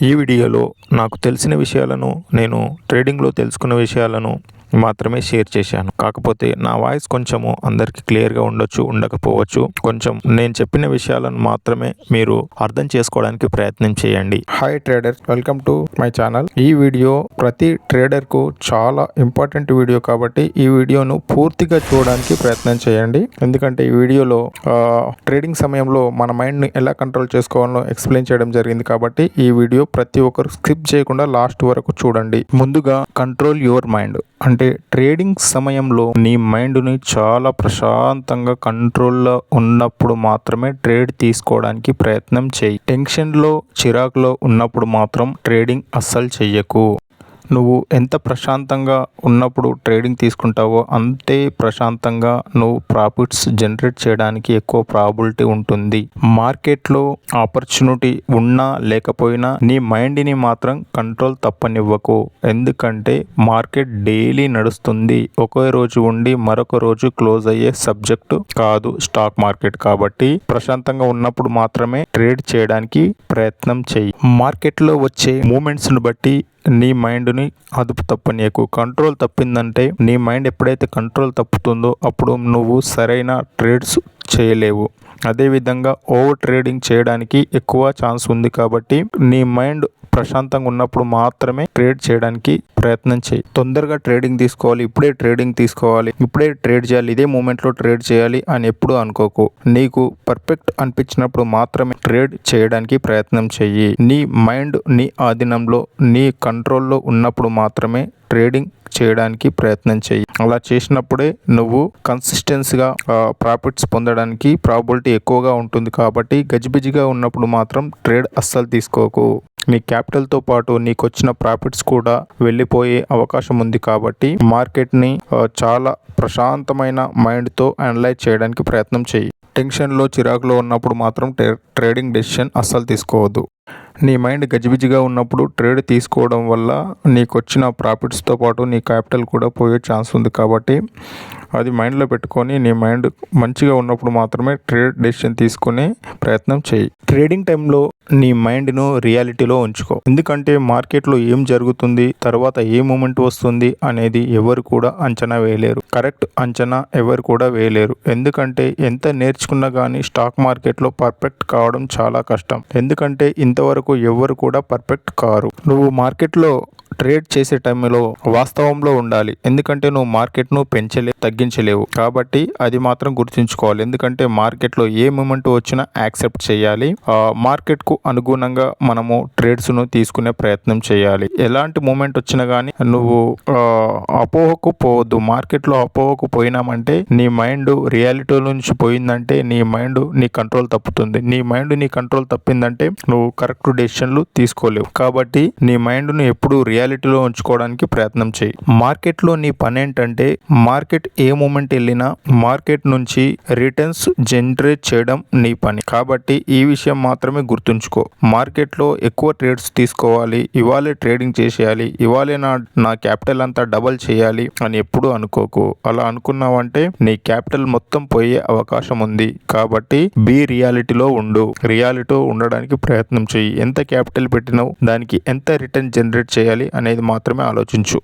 ఈ వీడియోలో నాకు తెలిసిన విషయాలను నేను ట్రేడింగ్లో తెలుసుకున్న విషయాలను మాత్రమే షేర్ చేశాను. కాకపోతే నా వాయిస్ కొంచెము అందరికీ క్లియర్గా ఉండొచ్చు ఉండకపోవచ్చు. కొంచెం నేను చెప్పిన విషయాలను మాత్రమే మీరు అర్థం చేసుకోవడానికి ప్రయత్నం చేయండి. Hi trader welcome to my channel ఈ వీడియో ప్రతి ట్రేడర్కు చాలా ఇంపార్టెంట్ వీడియో కాబట్టి ఈ వీడియోను పూర్తిగా చూడడానికి ప్రయత్నం చేయండి. ఎందుకంటే ఈ వీడియోలో ట్రేడింగ్ సమయంలో మన మైండ్ని ఎలా కంట్రోల్ చేసుకోవాలో ఎక్స్ప్లెయిన్ చేయడం జరిగింది కాబట్టి ఈ వీడియో ప్రతి ఒక్కరు స్కిప్ చేయకుండా లాస్ట్ వరకు చూడండి. ముందుగా కంట్రోల్ యువర్ మైండ్ అంటే ట్రేడింగ్ సమయంలో నీ మైండ్ని చాలా ప్రశాంతంగా కంట్రోల్లో ఉన్నప్పుడు మాత్రమే ట్రేడ్ తీసుకోవడానికి ప్రయత్నం చేయి. టెన్షన్లో చిరాకులో ఉన్నప్పుడు మాత్రం ట్రేడింగ్ అస్సలు చెయ్యకు. నువ్వు ఎంత ప్రశాంతంగా ఉన్నప్పుడు ట్రేడింగ్ తీసుకుంటావో అంతే ప్రశాంతంగా నువ్వు ప్రాఫిట్స్ జనరేట్ చేయడానికి ఎక్కువ ప్రాబిలిటీ ఉంటుంది. మార్కెట్లో ఆపర్చునిటీ ఉన్నా లేకపోయినా నీ మైండ్ని మాత్రం కంట్రోల్ తప్పనివ్వకు. ఎందుకంటే మార్కెట్ డైలీ నడుస్తుంది. ఒకే రోజు ఉండి మరొక రోజు క్లోజ్ అయ్యే సబ్జెక్టు కాదు స్టాక్ మార్కెట్ కాబట్టి ప్రశాంతంగా ఉన్నప్పుడు మాత్రమే ట్రేడ్ చేయడానికి ప్రయత్నం చేయి మార్కెట్లో వచ్చే మూమెంట్స్ను బట్టి నీ మైండ్ని అదుపు తప్పనీయకు. కంట్రోల్ తప్పిందంటే నీ మైండ్ ఎప్పుడైతే కంట్రోల్ తప్పుతుందో అప్పుడు నువ్వు సరైన ట్రేడ్స్ చేయలేవు. అదేవిధంగా ఓవర్ ట్రేడింగ్ చేయడానికి ఎక్కువ ఛాన్స్ ఉంది కాబట్టి నీ మైండ్ ప్రశాంతంగా ఉన్నప్పుడు మాత్రమే ట్రేడ్ చేయడానికి ప్రయత్నం చేయి. తొందరగా ట్రేడింగ్ తీసుకోవాలి ఇప్పుడే ట్రేడింగ్ తీసుకోవాలి ఇప్పుడే ట్రేడ్ చేయాలి ఇదే మూమెంట్లో ట్రేడ్ చేయాలి అని ఎప్పుడు అనుకోకు. నీకు పర్ఫెక్ట్ అనిపించినప్పుడు మాత్రమే ట్రేడ్ చేయడానికి ప్రయత్నం చెయ్యి. నీ మైండ్ నీ ఆధీనంలో నీ కంట్రోల్లో ఉన్నప్పుడు మాత్రమే ట్రేడింగ్ చేయడానికి ప్రయత్నం చేయి అలా చేసినప్పుడే నువ్వు కన్సిస్టెన్సీగా ప్రాఫిట్స్ పొందడానికి ప్రాబిలిటీ ఎక్కువగా ఉంటుంది కాబట్టి గజిబిజిగా ఉన్నప్పుడు మాత్రం ట్రేడ్ అస్సలు తీసుకోకు. నీ క్యాపిటల్తో పాటు నీకు వచ్చిన ప్రాఫిట్స్ కూడా వెళ్ళిపోయే అవకాశం ఉంది కాబట్టి మార్కెట్ని చాలా ప్రశాంతమైన మైండ్తో అనలైజ్ చేయడానికి ప్రయత్నం చేయి టెన్షన్లో చిరాకులో ఉన్నప్పుడు మాత్రం ట్రే- ట్రేడింగ్ డెసిషన్ అస్సలు తీసుకోవద్దు. నీ మైండ్ గజిబిజిగా ఉన్నప్పుడు ట్రేడ్ తీసుకోవడం వల్ల నీకు వచ్చిన ప్రాఫిట్స్తో పాటు నీ క్యాపిటల్ కూడా పోయే ఛాన్స్ ఉంది కాబట్టి అది మైండ్లో పెట్టుకొని నీ మైండ్ మంచిగా ఉన్నప్పుడు మాత్రమే ట్రేడ్ డెసిషన్ తీసుకునే ప్రయత్నం చేయి. ట్రేడింగ్ టైంలో నీ మైండ్ను రియాలిటీలో ఉంచుకో. ఎందుకంటే మార్కెట్లో ఏం జరుగుతుంది తర్వాత ఏ మూమెంట్ వస్తుంది అనేది ఎవరు కూడా అంచనా వేయలేరు. కరెక్ట్ అంచనా ఎవరు కూడా వేయలేరు. ఎందుకంటే ఎంత నేర్చుకున్నా కానీ స్టాక్ మార్కెట్లో పర్ఫెక్ట్ కావడం చాలా కష్టం. ఎందుకంటే ఇంతవరకు ఎవరు కూడా పర్ఫెక్ట్ కారు. నువ్వు మార్కెట్లో ట్రేడ్ చేసే టైంలో వాస్తవంలో ఉండాలి. ఎందుకంటే నువ్వు మార్కెట్ను పెంచలే తగ్గించలేవు. కాబట్టి అది మాత్రం గుర్తుంచుకోవాలి. ఎందుకంటే మార్కెట్లో ఏ మూమెంట్ వచ్చినా యాక్సెప్ట్ చేయాలి. మార్కెట్కు అనుగుణంగా మనము ట్రేడ్స్ను తీసుకునే ప్రయత్నం చేయాలి. ఎలాంటి మూమెంట్ వచ్చినా కానీ నువ్వు అపోహకు పోవద్దు. మార్కెట్లో అపోహకు పోయినామంటే నీ మైండ్ రియాలిటీ నుంచి పోయిందంటే నీ మైండ్ నీ కంట్రోల్ తప్పుతుంది. నీ మైండ్ నీ కంట్రోల్ తప్పిందంటే నువ్వు కరెక్ట్ డెసిషన్లు తీసుకోలేవు. కాబట్టి నీ మైండ్ను ఎప్పుడు రియాలిటీలో ఉంచుకోవడానికి ప్రయత్నం చేయి. మార్కెట్లో నీ పని ఏంటంటే మార్కెట్ ఏ మూమెంట్ వెళ్ళినా మార్కెట్ నుంచి రిటర్న్స్ జనరేట్ చేయడం నీ పని. కాబట్టి ఈ విషయం మాత్రమే గుర్తుంచుకో. మార్కెట్లో ఎక్కువ ట్రేడ్స్ తీసుకోవాలి ఇవాళే ట్రేడింగ్ చేసేయాలి ఇవాళే నా నా క్యాపిటల్ అంతా డబల్ చేయాలి అని ఎప్పుడూ అనుకోకు. అలా అనుకున్నావంటే నీ క్యాపిటల్ మొత్తం పోయే అవకాశం ఉంది. కాబట్టి బీ రియాలిటీలో ఉండు. రియాలిటీ ఉండడానికి ప్రయత్నం చేయి. ఎంత క్యాపిటల్ పెట్టినావు దానికి ఎంత రిటర్న్ జనరేట్ చేయాలి అనేది మాత్రమే ఆలోచించు.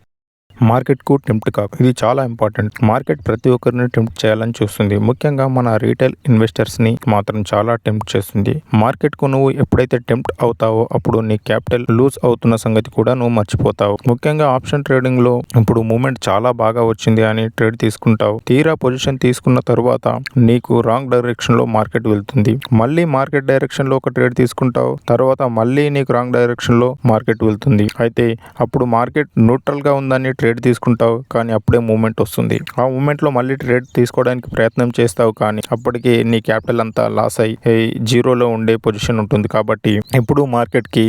మార్కెట్కు టెంప్ట్ కాకు. ఇది చాలా ఇంపార్టెంట్ మార్కెట్ ప్రతి ఒక్కరిని టెంప్ట్ చేయాలని చూస్తుంది. ముఖ్యంగా మన రీటైల్ ఇన్వెస్టర్స్ని మాత్రం చాలా టెంప్ట్ చేస్తుంది. మార్కెట్కు నువ్వు ఎప్పుడైతే టెంప్ట్ అవుతావో అప్పుడు నీ క్యాపిటల్ లూజ్ అవుతున్న సంగతి కూడా నువ్వు మర్చిపోతావు. ముఖ్యంగా ఆప్షన్ ట్రేడింగ్లో ఇప్పుడు మూమెంట్ చాలా బాగా వచ్చింది అని ట్రేడ్ తీసుకుంటావు. తీరా పొజిషన్ తీసుకున్న తర్వాత నీకు రాంగ్ డైరెక్షన్లో మార్కెట్ వెళ్తుంది. మళ్ళీ మార్కెట్ డైరెక్షన్లో ఒక ట్రేడ్ తీసుకుంటావు. తర్వాత మళ్ళీ నీకు రాంగ్ డైరెక్షన్లో మార్కెట్ వెళ్తుంది. అయితే అప్పుడు మార్కెట్ న్యూట్రల్గా ఉందని ట్రేడ్ తీసుకుంటావు కానీ అప్పుడే మూమెంట్ వస్తుంది. ఆ మూమెంట్లో మళ్ళీ ట్రేడ్ తీసుకోవడానికి ప్రయత్నం చేస్తావు కానీ అప్పటికి నీ క్యాపిటల్ అంతా లాస్ అయ్యి జీరోలో ఉండే పొజిషన్ ఉంటుంది కాబట్టి ఎప్పుడు మార్కెట్కి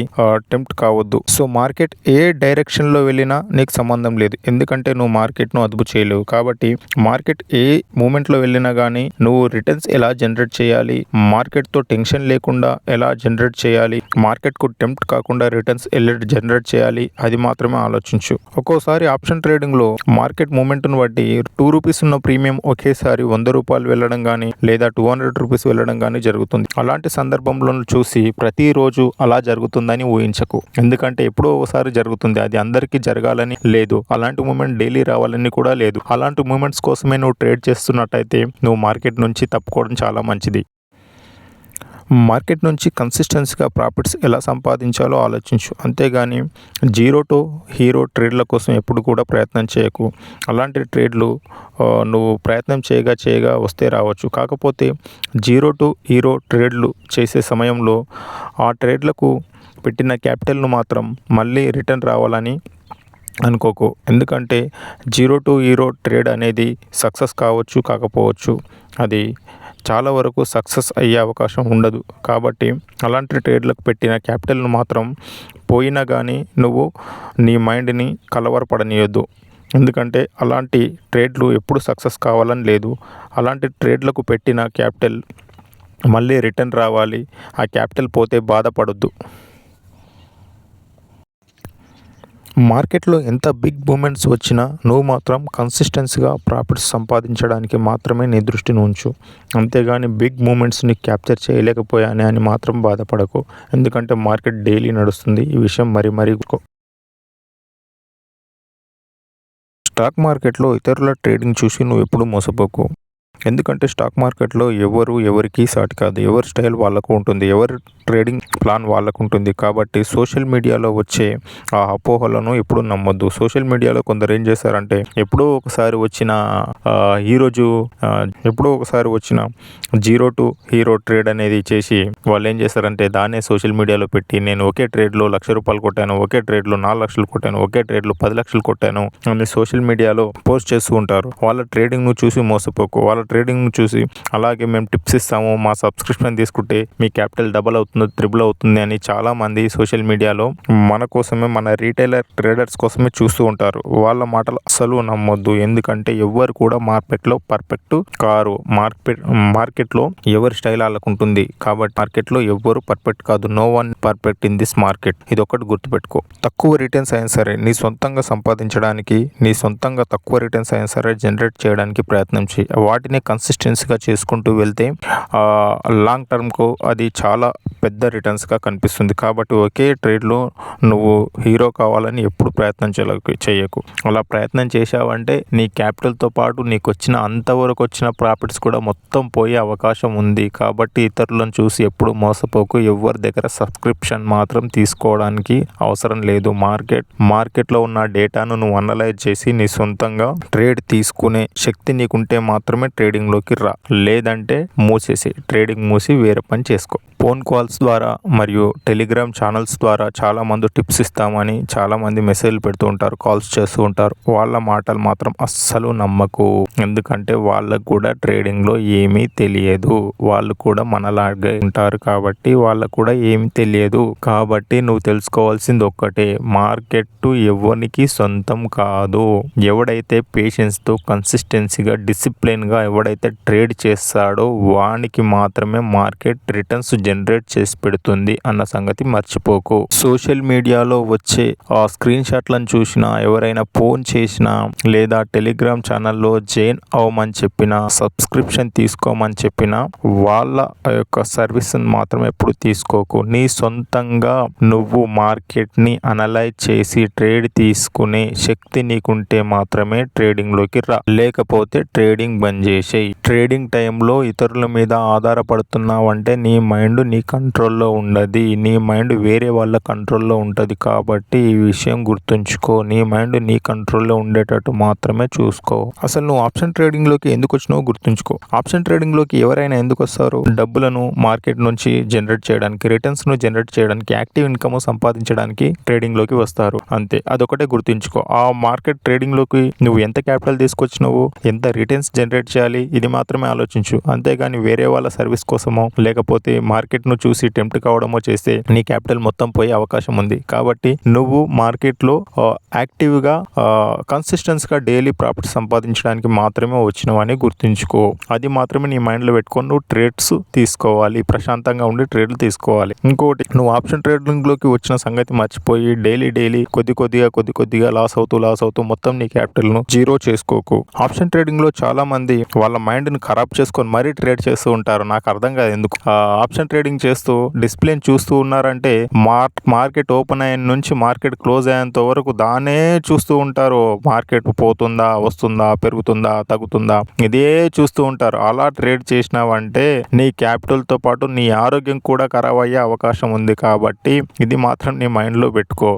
టెంప్ట్ కావద్దు. సో మార్కెట్ ఏ డైరెక్షన్లో వెళ్ళినా నీకు సంబంధం లేదు. ఎందుకంటే నువ్వు మార్కెట్ను అదుపు చేయలేవు. కాబట్టి మార్కెట్ ఏ మూమెంట్లో వెళ్ళినా కానీ నువ్వు రిటర్న్స్ ఎలా జనరేట్ చేయాలి మార్కెట్తో టెన్షన్ లేకుండా ఎలా జనరేట్ చేయాలి మార్కెట్కు టెంప్ట్ కాకుండా రిటర్న్స్ ఎలా జనరేట్ చేయాలి అది మాత్రమే ఆలోచించు. ఒక్కోసారి ఆప్షన్ ఆప్షన్ ట్రేడింగ్లో మార్కెట్ మూమెంట్ను బట్టి టూ రూపీస్ ఉన్న ప్రీమియం ఒకేసారి వంద రూపాయలు వెళ్ళడం కానీ లేదా టూ హండ్రెడ్ రూపీస్ వెళ్ళడం కానీ జరుగుతుంది. అలాంటి సందర్భంలో చూసి ప్రతిరోజు అలా జరుగుతుందని ఊహించకు. ఎందుకంటే ఎప్పుడో ఒకసారి జరుగుతుంది. అది అందరికీ జరగాలని లేదు. అలాంటి మూమెంట్ డైలీ రావాలని కూడా లేదు. అలాంటి మూమెంట్స్ కోసమే నువ్వు ట్రేడ్ చేస్తున్నట్టయితే నువ్వు మార్కెట్ నుంచి తప్పుకోవడం చాలా మంచిది. మార్కెట్ నుంచి కన్సిస్టెన్సీగా ప్రాఫిట్స్ ఎలా సంపాదించాలో ఆలోచించు. అంతేగాని జీరో టు హీరో ట్రేడ్ల కోసం ఎప్పుడు కూడా ప్రయత్నం చేయకు. అలాంటి ట్రేడ్లు నువ్వు ప్రయత్నం చేయగా చేయగా వస్తే రావచ్చు. కాకపోతే జీరో టు హీరో ట్రేడ్లు చేసే సమయంలో ఆ ట్రేడ్లకు పెట్టిన క్యాపిటల్ను మాత్రం మళ్ళీ రిటర్న్ రావాలని అనుకోకు. ఎందుకంటే జీరో టు హీరో ట్రేడ్ అనేది సక్సెస్ కావచ్చు కాకపోవచ్చు. అది చాలా వరకు సక్సెస్ అయ్యే అవకాశం ఉండదు. కాబట్టి అలాంటి ట్రేడ్లకు పెట్టిన క్యాపిటల్ను మాత్రం పోయినా కానీ నువ్వు నీ మైండ్ని కలవరపడనీయొద్దు. ఎందుకంటే అలాంటి ట్రేడ్లు ఎప్పుడు సక్సెస్ కావాలని లేదు. అలాంటి ట్రేడ్లకు పెట్టిన క్యాపిటల్ మళ్ళీ రిటర్న్ రావాలి. ఆ క్యాపిటల్ పోతే బాధపడొద్దు. మార్కెట్లో ఎంత బిగ్ మూమెంట్స్ వచ్చినా నువ్వు మాత్రం కన్సిస్టెన్సీగా ప్రాఫిట్స్ సంపాదించడానికి మాత్రమే నీ దృష్టిని ఉంచు. అంతేగాని బిగ్ మూమెంట్స్ని క్యాప్చర్ చేయలేకపోయానే అని మాత్రం బాధపడకు. ఎందుకంటే మార్కెట్ డైలీ నడుస్తుంది. ఈ విషయం మరీ మరీ స్టాక్ మార్కెట్లో ఇతరుల ట్రేడింగ్ చూసి నువ్వు ఎప్పుడు మోసపోకు. ఎందుకంటే స్టాక్ మార్కెట్లో ఎవరు ఎవరికి సాటి కాదు. ఎవరి స్టైల్ వాళ్ళకు ఉంటుంది. ఎవరి ట్రేడింగ్ ప్లాన్ వాళ్ళకు ఉంటుంది. కాబట్టి సోషల్ మీడియాలో వచ్చే ఆ అపోహలను ఎప్పుడు నమ్మొద్దు. సోషల్ మీడియాలో కొందరు ఏం చేశారంటే ఎప్పుడో ఒకసారి వచ్చిన ఈరోజు ఎప్పుడో ఒకసారి వచ్చిన జీరో టు హీరో ట్రేడ్ అనేది చేసి వాళ్ళు ఏం చేస్తారంటే దాన్నే సోషల్ మీడియాలో పెట్టి నేను ఒకే ట్రేడ్లో లక్ష రూపాయలు కొట్టాను ఒకే ట్రేడ్లో నాలుగు లక్షలు కొట్టాను ఒకే ట్రేడ్లో పది లక్షలు కొట్టాను అని సోషల్ మీడియాలో పోస్ట్ చేస్తూ ఉంటారు. వాళ్ళ ట్రేడింగ్ను చూసి మోసపోకు. వాళ్ళ ట్రేడింగ్ చూసి అలాగే మేము టిప్స్ ఇస్తాము మా సబ్స్క్రిప్షన్ తీసుకుంటే మీ క్యాపిటల్ డబల్ అవుతుంది త్రిబుల్ అవుతుంది అని చాలామంది సోషల్ మీడియాలో మన కోసమే మన రీటైలర్ ట్రేడర్స్ కోసమే చూస్తూ ఉంటారు. వాళ్ళ మాటలు అసలు నమ్మొద్దు. ఎందుకంటే ఎవ్వరు కూడా మార్కెట్లో పర్ఫెక్ట్ కారు మార్కెట్ మార్కెట్లో ఎవరి స్టైల్ వాళ్ళకు ఉంటుంది కాబట్టి మార్కెట్లో ఎవ్వరు పర్ఫెక్ట్ కాదు. No one perfect in this market. ఇది ఒకటి గుర్తుపెట్టుకో. తక్కువ రిటర్న్స్ అయినా సరే నీ సొంతంగా సంపాదించడానికి నీ సొంతంగా తక్కువ రిటర్న్స్ అయినా సరే జనరేట్ చేయడానికి ప్రయత్నం చేయి. వాటిని కన్సిస్టెన్సీగా చేసుకుంటూ వెళ్తే లాంగ్ టర్మ్కు అది చాలా పెద్ద రిటర్న్స్గా కనిపిస్తుంది. కాబట్టి ఒకే ట్రేడ్లో నువ్వు హీరో కావాలని ఎప్పుడు ప్రయత్నం చేయకు చేయకు. అలా ప్రయత్నం చేశావంటే నీ క్యాపిటల్తో పాటు నీకు వచ్చిన అంతవరకు వచ్చిన ప్రాఫిట్స్ కూడా మొత్తం పోయే అవకాశం ఉంది. కాబట్టి ఇతరులను చూసి ఎప్పుడు మోసపోకు. ఎవరి దగ్గర సబ్స్క్రిప్షన్ మాత్రం తీసుకోవడానికి అవసరం లేదు. మార్కెట్ మార్కెట్లో ఉన్న డేటాను నువ్వు అనలైజ్ చేసి నీ సొంతంగా ట్రేడ్ తీసుకునే శక్తి నీకుంటే మాత్రమే ట్రేడ్ ట్రేడింగ్లోకి రా. లేదంటే మూసేసి ట్రేడింగ్ మూసి వేరే పని చేసుకో. ఫోన్ కాల్స్ ద్వారా మరియు టెలిగ్రామ్ ఛానల్స్ ద్వారా చాలా మంది టిప్స్ ఇస్తామని చాలా మంది మెసేజ్లు పెడుతూ ఉంటారు కాల్స్ చేస్తూ ఉంటారు. వాళ్ళ మాటలు మాత్రం అస్సలు నమ్మకు. ఎందుకంటే వాళ్ళకు కూడా ట్రేడింగ్లో ఏమీ తెలియదు. వాళ్ళు కూడా మనలాగే ఉంటారు కాబట్టి వాళ్ళకు కూడా ఏమీ తెలియదు. కాబట్టి నువ్వు తెలుసుకోవాల్సింది ఒక్కటే. మార్కెట్ ఎవరికి సొంతం కాదు. ఎవడైతే పేషెన్స్తో కన్సిస్టెన్సీగా డిసిప్లిన్గా ఎవడైతే ట్రేడ్ చేస్తాడో వానికి మాత్రమే మార్కెట్ రిటర్న్స్ జనరేట్ చేసి పెడుతుంది అన్న సంగతి మర్చిపోకు. సోషల్ మీడియాలో వచ్చే ఆ స్క్రీన్ షాట్లను చూసినా ఎవరైనా ఫోన్ చేసినా లేదా టెలిగ్రామ్ ఛానల్లో జైన్ అవ్వమని చెప్పినా సబ్స్క్రిప్షన్ తీసుకోమని చెప్పినా వాళ్ళ యొక్క సర్వీస్ని మాత్రం ఎప్పుడు తీసుకోకు. నీ సొంతంగా నువ్వు మార్కెట్ని అనలైజ్ చేసి ట్రేడ్ తీసుకునే శక్తి నీకుంటే మాత్రమే ట్రేడింగ్లోకి రా. లేకపోతే ట్రేడింగ్ బంద్ చేసి చేసేయి ట్రేడింగ్ టైంలో ఇతరుల మీద ఆధారపడుతున్నావంటే నీ మైండ్ నీ కంట్రోల్లో ఉండదు. నీ మైండ్ వేరే వాళ్ళ కంట్రోల్లో ఉంటుంది కాబట్టి ఈ విషయం గుర్తుంచుకో. నీ మైండ్ నీ కంట్రోల్లో ఉండేటట్టు మాత్రమే చూసుకో. అసలు నువ్వు ఆప్షన్ ట్రేడింగ్లోకి ఎందుకు వచ్చినావో గుర్తుంచుకో. ఆప్షన్ ట్రేడింగ్లోకి ఎవరైనా ఎందుకు వస్తారు? డబ్బులను మార్కెట్ నుంచి జనరేట్ చేయడానికి రిటర్న్స్ను జనరేట్ చేయడానికి యాక్టివ్ ఇన్కమ్ సంపాదించడానికి ట్రేడింగ్లోకి వస్తారు. అంతే. అదొకటే గుర్తుంచుకో. ఆ మార్కెట్ ట్రేడింగ్లోకి నువ్వు ఎంత క్యాపిటల్ తీసుకొచ్చినావు ఎంత రిటర్న్స్ జనరేట్ చేయాలి చేయాలి ఇది మాత్రమే ఆలోచించు. అంతేగాని వేరే వాళ్ళ సర్వీస్ కోసమో లేకపోతే మార్కెట్ను చూసి టెంప్ట్ కావడమో చేస్తే నీ క్యాపిటల్ మొత్తం పోయే అవకాశం ఉంది. కాబట్టి నువ్వు మార్కెట్లో ఆ, యాక్టివ్గా కన్సిస్టెన్స్గా డైలీ ప్రాఫిట్ సంపాదించడానికి మాత్రమే వచ్చినవని గుర్తుంచుకో. అది మాత్రమే నీ మైండ్లో పెట్టుకొని నువ్వు ట్రేడ్స్ తీసుకోవాలి. ప్రశాంతంగా ఉండి ట్రేడ్లు తీసుకోవాలి. ఇంకోటి నువ్వు ఆప్షన్ ట్రేడింగ్లోకి వచ్చిన సంగతి మర్చిపోయి డైలీ డైలీ కొద్ది కొద్దిగా కొద్ది కొద్దిగా లాస్ అవుతూ లాస్ అవుతూ మొత్తం నీ క్యాపిటల్ను జీరో చేసుకోకు. ఆప్షన్ ట్రేడింగ్లో చాలా మంది వాళ్ళ మైండ్ని ఖరాబ్ చేసుకొని మరీ ట్రేడ్ చేస్తూ ఉంటారు. నాకు అర్థం కాదు ఎందుకు. ఆప్షన్ ట్రేడింగ్ చేస్తూ డిస్ప్లేని చూస్తూ ఉన్నారంటే మార్ మార్కెట్ ఓపెన్ అయిన నుంచి మార్కెట్ క్లోజ్ అయ్యేంత వరకు దానే చూస్తూ ఉంటారు. మార్కెట్ పోతుందా వస్తుందా పెరుగుతుందా తగ్గుతుందా? ఇదే చూస్తూ ఉంటారు. అలా ట్రేడ్ చేసినావంటే నీ క్యాపిటల్తో పాటు నీ ఆరోగ్యం కూడా ఖరాబ్ అయ్యే అవకాశం ఉంది కాబట్టి ఇది మాత్రం నీ మైండ్లో పెట్టుకో.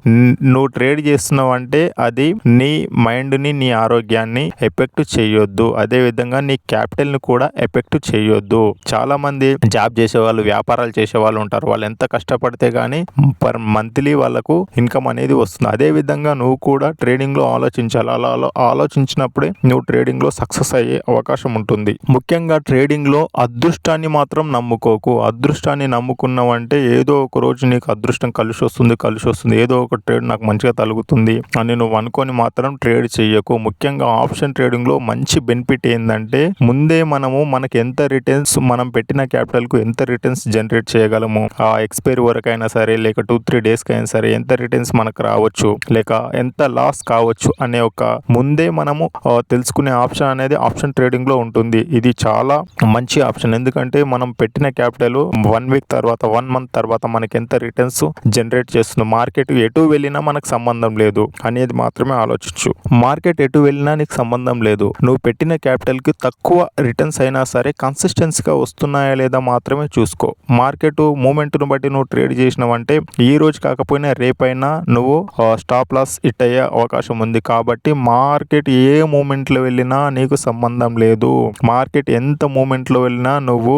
నువ్వు ట్రేడ్ చేస్తున్నావు అంటే అది నీ మైండ్ని నీ ఆరోగ్యాన్ని ఎఫెక్ట్ చేయొద్దు. అదే విధంగా నీ క్యాపిటల్ని కూడా ఎఫెక్ట్ చేయొద్దు. చాలా మంది జాబ్ చేసే వాళ్ళు వ్యాపారాలు చేసే వాళ్ళు ఉంటారు. వాళ్ళు ఎంత కష్టపడితే గానీ పర్ మంత్లీ వాళ్ళకు ఇన్కమ్ అనేది వస్తుంది. అదే విధంగా నువ్వు కూడా ట్రేడింగ్లో ఆలోచించాలి. అలా అలా ఆలోచించినప్పుడే నువ్వు ట్రేడింగ్లో సక్సెస్ అయ్యే అవకాశం ఉంటుంది. ముఖ్యంగా ట్రేడింగ్లో అదృష్టాన్ని మాత్రం నమ్ముకోకు. అదృష్టాన్ని నమ్ముకున్నావంటే ఏదో ఒక రోజు నీకు అదృష్టం కలిసి వస్తుంది కలిసి వస్తుంది. ఏదో ఒక ట్రేడ్ నాకు మంచిగా తలుగుతుంది అని నువ్వు అనుకొని మాత్రం ట్రేడ్ చేయకు ముఖ్యంగా ఆప్షన్ ట్రేడింగ్లో మంచి బెనిఫిట్ ఏంటంటే ముందే మనము మనకి ఎంత రిటర్న్స్ మనం పెట్టిన క్యాపిటల్కు ఎంత రిటర్న్స్ జనరేట్ చేయగలము? ఆ ఎక్స్పైరీ వరకు అయినా సరే లేక టూ త్రీ డేస్కి అయినా సరే ఎంత రిటర్న్స్ మనకు రావచ్చు? లేక ఎంత లాస్ కావచ్చు? అనే ఒక ముందే మనము తెలుసుకునే ఆప్షన్ అనేది ఆప్షన్ ట్రేడింగ్లో ఉంటుంది. ఇది చాలా మంచి ఆప్షన్ ఎందుకంటే మనం పెట్టిన క్యాపిటల్ వన్ వీక్ తర్వాత వన్ మంత్ తర్వాత మనకి ఎంత రిటర్న్స్ జనరేట్ చేస్తుంది మార్కెట్ ఎటు వెళ్ళినా మనకు సంబంధం లేదు అనేది మాత్రమే ఆలోచించు. మార్కెట్ ఎటు వెళ్ళినా నీకు సంబంధం లేదు. నువ్వు పెట్టిన క్యాపిటల్కి తక్కువ రిటర్న్స్ అయినా సరే కన్సిస్టెన్సీగా వస్తున్నాయా లేదా మాత్రమే చూసుకో. మార్కెట్ మూమెంట్ను బట్టి నువ్వు ట్రేడ్ చేసినావంటే ఈ రోజు కాకపోయినా రేపైనా నువ్వు స్టాప్ లాస్ హిట్ అయ్యే అవకాశం ఉంది. కాబట్టి మార్కెట్ ఏ మూమెంట్లో వెళ్ళినా నీకు సంబంధం లేదు. మార్కెట్ ఎంత మూమెంట్లో వెళ్ళినా నువ్వు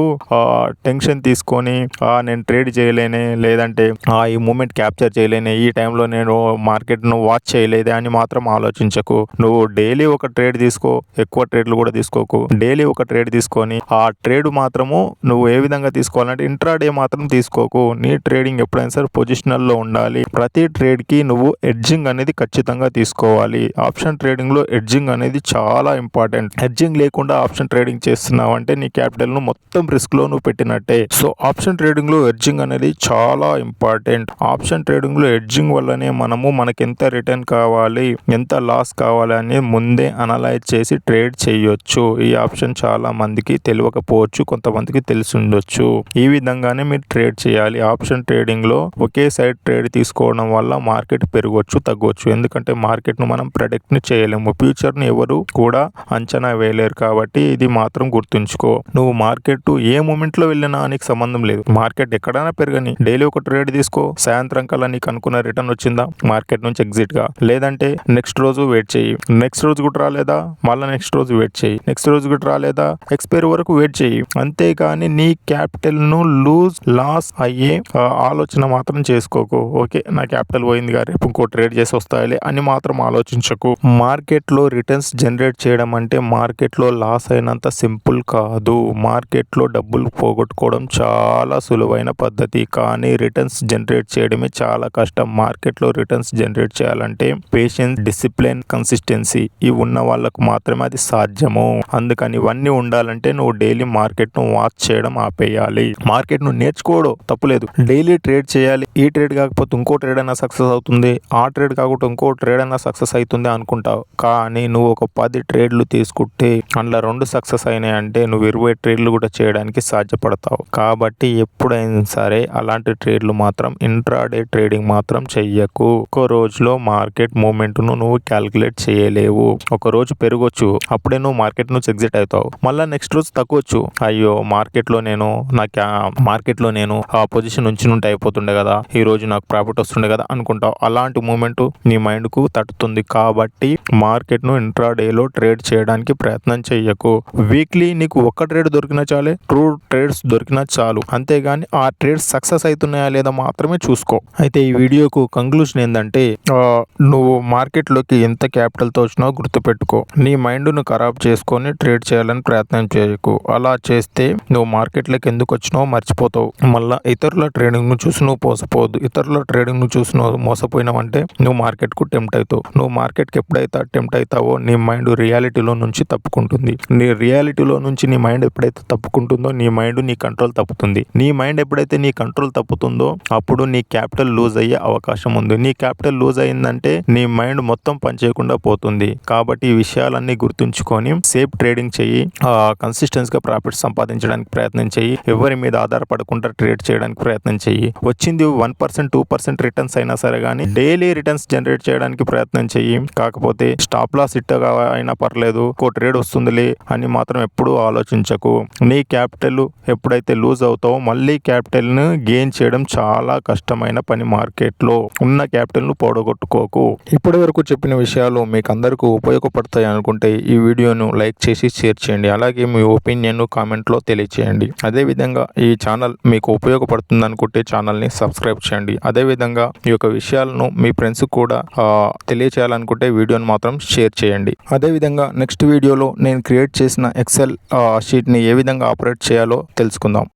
టెన్షన్ తీసుకొని నేను ట్రేడ్ చేయలేనే లేదంటే "ఆ, ఈ మూమెంట్ క్యాప్చర్ చేయలేనే ఈ టైంలో నేను మార్కెట్ను వాచ్ చేయలేదే అని మాత్రం ఆలోచించకు. నువ్వు డైలీ ఒక ట్రేడ్ తీసుకో ఎక్కువ ట్రేడ్లు కూడా తీసుకోకు. డైలీ ఒక ట్రేడ్ తీసుకొని ఆ ట్రేడ్ మాత్రము నువ్వు ఏ విధంగా తీసుకోవాలంటే ఇంట్రాడే మాత్రం తీసుకోకు. నీ ట్రేడింగ్ ఎప్పుడైనా సరే పొజిషనల్లో ఉండాలి. ప్రతి ట్రేడ్కి నువ్వు ఎడ్జింగ్ అనేది ఖచ్చితంగా తీసుకోవాలి. ఆప్షన్ ట్రేడింగ్లో ఎడ్జింగ్ అనేది చాలా ఇంపార్టెంట్ ఎడ్జింగ్ లేకుండా ఆప్షన్ ట్రేడింగ్ చేస్తున్నావు అంటే నీ క్యాపిటల్ను మొత్తం రిస్క్లో నువ్వు పెట్టినట్టే. సో ఆప్షన్ ట్రేడింగ్లో ఎడ్జింగ్ అనేది చాలా ఇంపార్టెంట్ ఆప్షన్ ట్రేడింగ్లో ఎడ్జింగ్ వల్లనే మనము మనకి ఎంత రిటర్న్ కావాలి ఎంత లాస్ కావాలి అని ముందే అనలైజ్ చేసి ట్రేడ్ చేయొచ్చు. ఈ ఆప్షన్ చాలా మందికి తెలియకపోవచ్చు కొంతమందికి తెలిసి ఉండొచ్చు ఈ విధంగానే మీరు ట్రేడ్ చేయాలి. ఆప్షన్ ట్రేడింగ్లో ఒకే సైడ్ ట్రేడ్ తీసుకోవడం వల్ల మార్కెట్ పెరగవచ్చు తగ్గవచ్చు ఎందుకంటే మార్కెట్ను మనం ప్రొడక్ట్ని చేయలేము. ఫ్యూచర్ని ఎవరు కూడా అంచనా వేయలేరు కాబట్టి ఇది మాత్రం గుర్తుంచుకో. నువ్వు మార్కెట్ ఏ మూమెంట్లో వెళ్ళినా నీకు సంబంధం లేదు. మార్కెట్ ఎక్కడైనా పెరగని. డైలీ ఒక ట్రేడ్ తీసుకో. సాయంత్రం కల్లా నీకు అనుకున్న రిటర్న్ వచ్చిందా? మార్కెట్ నుంచి ఎగ్జిట్గా. లేదంటే నెక్స్ట్ రోజు వెయిట్ చేయి. నెక్స్ట్ రోజు కూడా రాలేదా? మళ్ళీ నెక్స్ట్ రోజు వెయిట్ చేయి. నెక్స్ట్ రోజు కూడా రాలేదా ఎక్స్పైరీ వరకు వెయిట్ చేయి. అంతేగాని నీ క్యాపిటల్ను లూజ్ లాస్ అయ్యే ఆలోచన మాత్రం చేసుకోకు. ఓకే? నా క్యాపిటల్ పోయింది గా రేపు ఇంకో ట్రేడ్ చేసి వస్తాయిలే అని మాత్రం ఆలోచించకు. మార్కెట్లో రిటర్న్స్ జనరేట్ చేయడం అంటే మార్కెట్లో లాస్ అయినంత సింపుల్ కాదు. మార్కెట్లో డబ్బులు పోగొట్టుకోవడం చాలా సులువైన పద్ధతి. కానీ రిటర్న్స్ జనరేట్ చేయడమే చాలా కష్టం. మార్కెట్లో రిటర్న్స్ జనరేట్ చేయాలంటే పేషెన్స్ డిసిప్లిన్ కన్సిస్టెన్సీ ఇవి ఉన్న వాళ్ళకు మాత్రమే అది సాధ్యము. అందుకని ఇవన్నీ ఉండాలంటే నువ్వు డైలీ మార్కెట్ను వాచ్ చేయడం ఆపేయాలి. మార్కెట్ను నేర్చుకోవడం తప్పులేదు. డైలీ ట్రేడ్ చేయాలి. ఈ ట్రేడ్ కాకపోతే ఇంకో ట్రేడ్ అయినా సక్సెస్ అవుతుంది. ఆ ట్రేడ్ కాకుండా ఇంకో ట్రేడ్ అయినా సక్సెస్ అవుతుంది అనుకుంటావు. కానీ నువ్వు ఒక పది ట్రేడ్లు తీసుకుంటే అందులో రెండు సక్సెస్ అయినాయి అంటే నువ్వు ఇరవై ట్రేడ్లు కూడా చేయడానికి సాధ్యపడతావు. కాబట్టి ఎప్పుడైనా సరే అలాంటి ట్రేడ్లు మాత్రం ఇంట్రాడే ట్రేడింగ్ మాత్రం చెయ్యకు. ఒక రోజులో మార్కెట్ మూమెంట్ను నువ్వు క్యాల్కులేట్ చేయలేవు. ఒక రోజు పెరగొచ్చు. అప్పుడే నువ్వు మార్కెట్ చెక్ ఎగ్జిట్ అవుతావు. మళ్ళీ నెక్స్ట్ రోజు తగ్గొచ్చు. అయ్యో మార్కెట్లో నేను నాకు మార్కెట్లో నేను ఆ పొజిషన్ నుంచి నుండి అయిపోతుండే కదా. ఈ రోజు నాకు ప్రాఫిట్ వస్తుండే కదా అనుకుంటావు. అలాంటి మూమెంట్ నీ మైండ్కు తట్టుతుంది. కాబట్టి మార్కెట్ను ఇంట్రాడేలో ట్రేడ్ చేయడానికి ప్రయత్నం చేయకు వీక్లీ నీకు ఒక్క ట్రేడ్ దొరికినా చాలే ట్రూ ట్రేడ్స్ దొరికినా చాలు. అంతేగాని ఆ ట్రేడ్స్ సక్సెస్ అవుతున్నాయా లేదా మాత్రమే చూసుకో. అయితే ఈ వీడియోకు కంక్లూషన్ ఏంటంటే నువ్వు మార్కెట్లోకి ఎంత క్యాపిటల్తో వచ్చినావో గుర్తుపెట్టుకో. నీ మైండ్ను ఖరాబ్ చేసుకొని ట్రేడ్ ట్రేడ్ చేయాలని ప్రయత్నం చేయకు. అలా చేస్తే నువ్వు మార్కెట్లోకి ఎందుకు వచ్చినావో మర్చిపోతావు. మళ్ళా ఇతరుల ట్రేడింగ్ను చూసి నువ్వు మోసపోవద్దు. ఇతరుల ట్రేడింగ్ను చూసి నువ్వు మోసపోయినావంటే నువ్వు మార్కెట్కు టెంప్ట్ అవుతావు. నువ్వు మార్కెట్కి ఎప్పుడైతే టెంప్ట్ అవుతావో నీ మైండ్ రియాలిటీలో నుంచి తప్పుకుంటుంది. నీ రియాలిటీలో నుంచి నీ మైండ్ ఎప్పుడైతే తప్పుకుంటుందో నీ మైండ్ నీ కంట్రోల్ తప్పుతుంది. నీ మైండ్ ఎప్పుడైతే నీ కంట్రోల్ తప్పుతుందో అప్పుడు నీ క్యాపిటల్ లూజ్ అయ్యే అవకాశం ఉంది. నీ క్యాపిటల్ లూజ్ అయిందంటే నీ మైండ్ మొత్తం పనిచేయకుండా పోతుంది. కాబట్టి ఈ విషయాలన్నీ గుర్తుంచుకొని సేఫ్ ట్రేడింగ్ చెయ్యి కన్సిస్టెన్స్గా ప్రాఫిట్ సంపాదించడానికి ప్రయత్నం చేయి ఎవరి మీద ఆధారపడకుండా ట్రేడ్ చేయడానికి ప్రయత్నం చేయి. వచ్చింది one percent two percent returns అయినా సరే కానీ డైలీ రిటర్న్స్ జనరేట్ చేయడానికి ప్రయత్నం చేయి. కాకపోతే స్టాప్ లాస్ ఇట్టగా అయినా పర్లేదు ఇంకో ట్రేడ్ వస్తుందిలే అని మాత్రం ఎప్పుడూ ఆలోచించకు. నీ క్యాపిటల్ ఎప్పుడైతే లూజ్ అవుతావో మళ్ళీ క్యాపిటల్ను గెయిన్ చేయడం చాలా కష్టమైన పని మార్కెట్లో. ఉన్న క్యాపిటల్ను పోడగొట్టుకోకు. ఇప్పటి వరకు చెప్పిన విషయాలు మీకు అందరికీ ఉపయోగపడతాయి అనుకుంటే ఈ వీడియోను లైక్ చేసి షేర్ చేయండి. అలాగే మీ ఒపీనియన్ కామెంట్లో తెలియచేయండి. అదేవిధంగా ఈ ఛానల్ మీకు ఉపయోగపడుతుంది అనుకుంటే ఛానల్ని సబ్స్క్రైబ్ చేయండి. అదేవిధంగా ఈ యొక్క విషయాలను మీ ఫ్రెండ్స్ కూడా తెలియచేయాలనుకుంటే వీడియోని మాత్రం షేర్ చేయండి. అదేవిధంగా నెక్స్ట్ వీడియోలో నేను క్రియేట్ చేసిన ఎక్సెల్ షీట్ని ఏ విధంగా ఆపరేట్ చేయాలో తెలుసుకుందాం.